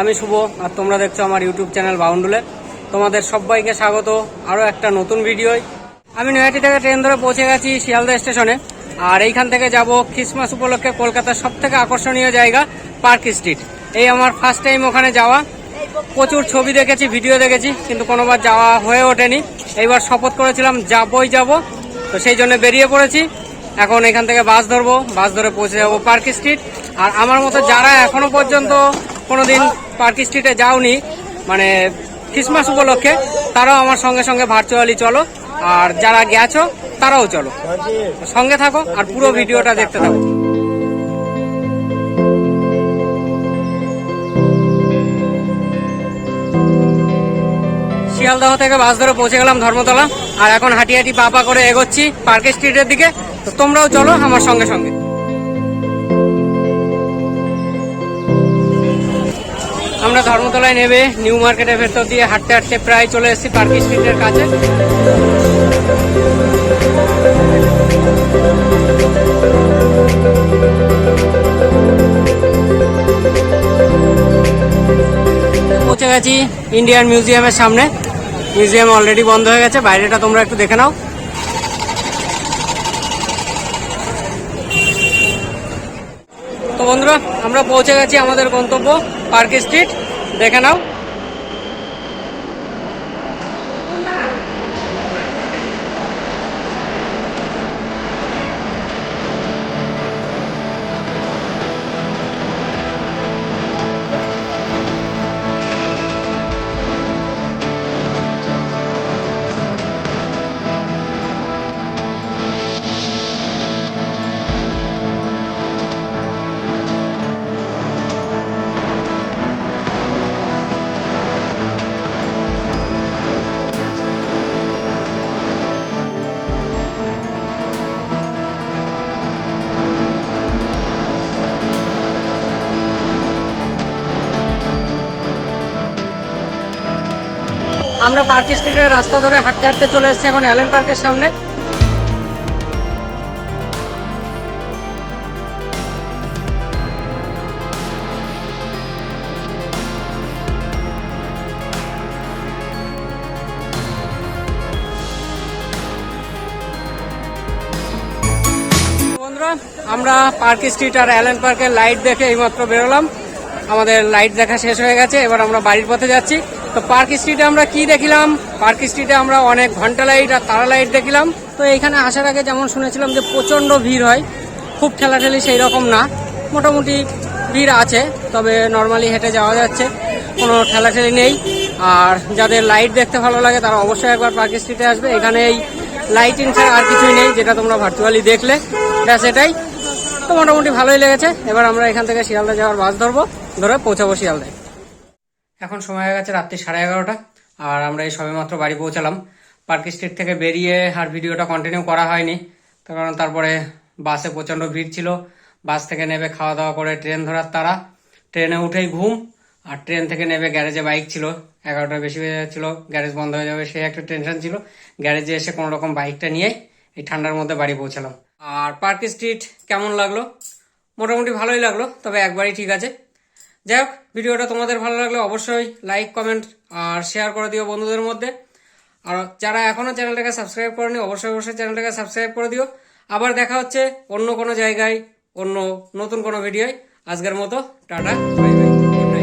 আমি শুভ আর তোমরা দেখছ আমার ইউটিউব চ্যানেল বাউন্ডুলে। তোমাদের সবাইকে স্বাগত আরও একটা নতুন ভিডিওয়। আমি নয়াটি থেকে ট্রেন ধরে পৌঁছে গেছি শিয়ালদা স্টেশনে। আর এইখান থেকে যাব খ্রিসমাস উপলক্ষে কলকাতার সব থেকে আকর্ষণীয় জায়গা, পার্ক স্ট্রিট। এই আমার ফার্স্ট টাইম ওখানে যাওয়া। প্রচুর ছবি দেখেছি ভিডিও দেখেছি, কিন্তু কোনোবার যাওয়া হয়ে ওঠেনি। এইবার শপথ করেছিলাম, যাবই যাব। তো সেই জন্য বেরিয়ে পড়েছি। এখন এখান থেকে বাস ধরবো, বাস ধরে পৌঁছে যাব পার্ক স্ট্রিট। আর আমার মতো যারা এখনও পর্যন্ত কোনোদিন পার্ক স্ট্রিটে যাওনি। মানে ক্রিসমাস উপলক্ষে, তারাও আমার সঙ্গে সঙ্গে ভার্চুয়ালি চলো। আর যারা গেছো, তারাও চলো। সঙ্গে থাকো আর পুরো ভিডিওটা দেখতে থাকো। শিয়ালদহ থেকে বাস ধরে পৌঁছে গেলাম ধর্মতলা। আর এখন হাঁটি হাঁটি পা পা করে এগোচ্ছি পার্ক স্ট্রিটের দিকে। তো তোমরাও চলো আমার সঙ্গে সঙ্গে। আমরা ধর্মতলায় নেবে নিউ মার্কেটের ভেতর দিয়ে হাঁটতে হাঁটতে প্রায় চলে এসেছি পার্ক স্ট্রিটের কাছে। পৌঁছে গেছি ইন্ডিয়ান মিউজিয়ামের সামনে। মিউজিয়াম অলরেডি বন্ধ হয়ে গেছে, বাইরেটা তোমরা একটু দেখে নাও। তো বন্ধুরা, আমরা পৌঁছে গেছি আমাদের গন্তব্য পার্ক স্ট্রিট। দেখে নাও। আমরা পার্ক স্ট্রিটের রাস্তা ধরে হাঁটতে হাঁটতে চলে এসেছি এখন অ্যালেন পার্কের সামনে। আমরা পার্ক স্ট্রিট আর অ্যালেন পার্কের লাইট দেখে এইমাত্র বেরোলাম। আমাদের লাইট দেখা শেষ হয়ে গেছে, এবার আমরা বাড়ির পথে যাচ্ছি। তো পার্ক স্ট্রিটে আমরা কি দেখিলাম? পার্ক স্ট্রিটে আমরা অনেক ঘণ্টা লাইট আর তারা লাইট দেখলাম। তো এইখানে আসার আগে যেমন শুনেছিলাম যে প্রচণ্ড ভিড় হয়, খুব ঠেলাঠেলি সেই রকম না। মোটামুটি ভিড় আছে, তবে নর্মালি হেঁটে যাওয়া যাচ্ছে, কোনো ঠেলাঠেলি নেই। আর যাদের লাইট দেখতে ভালো লাগে, তারা অবশ্যই একবার পার্ক স্ট্রিটে আসবে। এখানে এই লাইটিং ছাড়া আর কিছুই নেই, যেটা তোমরা ভার্চুয়ালি দেখলে। ব্যাস এটাই। তো মোটামুটি ভালোই লেগেছে। এবার আমরা এখান থেকে শিয়ালদা যাওয়ার বাস ধরবো, ধরে পৌঁছাবো শিয়ালদায়। এখন সময় হয়ে গেছে রাত্রি সাড়ে এগারোটা, আর আমরা এই সবেমাত্র বাড়ি পৌঁছালাম। পার্ক স্ট্রিট থেকে বেরিয়ে আর ভিডিওটা কন্টিনিউ করা হয়নি, তার কারণ তারপরে বাসে প্রচণ্ড ভিড় ছিল। বাস থেকে নেবে খাওয়া দাওয়া করে ট্রেন ধরার তারা। ট্রেনে উঠেই ঘুম, আর ট্রেন থেকে নেবে গ্যারেজে বাইক ছিল। এগারোটার বেশি হয়ে যাচ্ছিল গ্যারেজ বন্ধ হয়ে যাবে, সেই একটা টেনশন ছিল। গ্যারেজে এসে কোনো রকম বাইকটা নিয়ে এই ঠান্ডার মধ্যে বাড়ি পৌঁছালাম। আর পার্ক স্ট্রিট কেমন লাগল? মোটামুটি ভালোই লাগল, তবে একবারই ঠিক আছে। যাই হোক ভিডিওটা তোমাদের ভালো লাগলে অবশ্যই লাইক কমেন্ট আর শেয়ার করে দিও বন্ধুদের মধ্যে। আর যারা এখনও চ্যানেলটাকে সাবস্ক্রাইব করেনি, অবশ্যই অবশ্যই চ্যানেলটাকে সাবস্ক্রাইব করে দিও। আবার দেখা হচ্ছে অন্য কোনো জায়গায়, অন্য নতুন কোনো ভিডিওয়। আজকের মতো, টাটা বাই বাই